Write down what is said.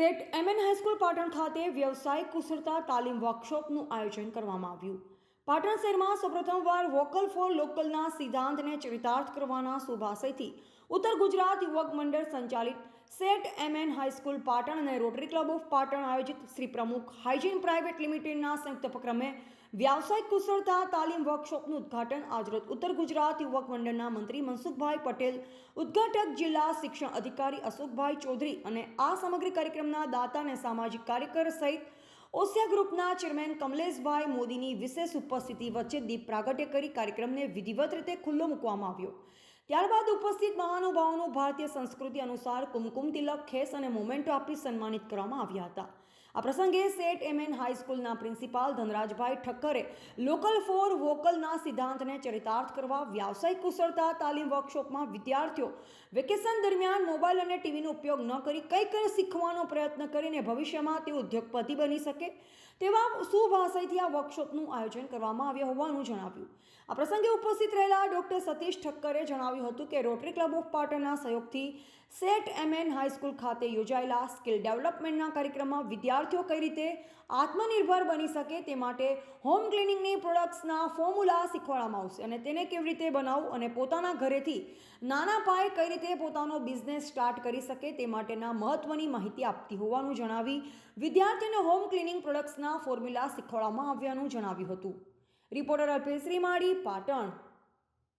Set MN high school Patan ખાતે વ્યવસાયિક કુશળતા તાલીમ વર્કશોપનું આયોજન કરવામાં આવ્યું. પાટણ શહેરમાં સૌપ્રથમવાર વોકલ ફોર લોકલના સિદ્ધાંતને ચરિતાર્થ કરવાના શુભાશયથી ઉત્તર ગુજરાત યુવક મંડળ સંચાલિત સેટ એમએન હાઈસ્કૂલ પાટણ અને રોટરી ક્લબ ઓફ પાટણ આયોજિત શ્રી પ્રમુખ હાઇજીન પ્રાઇવેટ લિમિટેડના સંયુક્ત ઉપક્રમે વ્યાવસાયિક કુશળતા તાલીમ વર્કશોપનું ઉદ્ઘાટન આજરોજ ઉત્તર ગુજરાત યુવક મંડળના મંત્રી મનસુખભાઈ પટેલ, ઉદ્ઘાટક જિલ્લા શિક્ષણ અધિકારી અશોકભાઈ ચૌધરી અને આ સમગ્ર કાર્યક્રમના દાતા અને સામાજિક કાર્યકર સહિત ઓસિયા ગ્રુપના ચેરમેન કમલેશભાઈ મોદીની વિશેષ ઉપસ્થિતિ વચ્ચે દીપ પ્રાગટ્ય કરી કાર્યક્રમને વિધિવત રીતે ખુલ્લો મૂકવામાં આવ્યો. ત્યારબાદ ઉપસ્થિત મહાનુભાવોનું ભારતીય સંસ્કૃતિ અનુસાર કુમકુમ તિલક ખેસ અને મોમેન્ટો આપી સન્માનિત કરવામાં આવ્યા હતા. આ પ્રસંગે સેટ એમએન હાઈસ્કૂલના પ્રિન્સિપાલ ધનરાજભાઈ ઠક્કરે લોકલ ફોર વોકલના સિદ્ધાંતને ચરિતાર્થ કરવા, વ્યાવસાયિક કુશળતા તાલીમ વર્કશોપમાં વિદ્યાર્થીઓ વેકેશન દરમિયાન મોબાઈલ અને ટીવીનો ઉપયોગ ન કરી કંઈક શીખવાનો પ્રયત્ન કરીને ભવિષ્યમાં તે ઉદ્યોગપતિ બની શકે તેવા સુભાષયથી આ વર્કશોપનું આયોજન કરવામાં આવ્યું હોવાનું જણાવ્યું. આ પ્રસંગે ઉપસ્થિત રહેલા ડોક્ટર સતીશ ઠક્કરે જણાવ્યું હતું કે રોટરી ક્લબ ઓફ પાટણના સહયોગથી સેટ એમએન હાઈસ્કૂલ ખાતે યોજાયેલા સ્કિલ ડેવલપમેન્ટના કાર્યક્રમમાં વિદ્યાર્થીઓ કઈ રીતે આત્મનિર્ભર બની શકે તે માટે હોમ ક્લિનિંગની પ્રોડક્ટ્સના ફોર્મ્યુલા શીખવાડવામાં આવશે અને તેને કેવી રીતે બનાવવું અને પોતાના ઘરેથી નાના પાયે કઈ રીતે પોતાનો બિઝનેસ સ્ટાર્ટ કરી શકે તે માટેના મહત્ત્વની માહિતી આપતી હોવાનું જણાવી વિદ્યાર્થીઓને હોમ ક્લિનિંગ પ્રોડક્ટ્સના ફોર્મ્યુલા શીખવાડવામાં આવ્યાનું જણાવ્યું હતું. રિપોર્ટર અલ્પેશ શ્રીમાળી, પાટણ.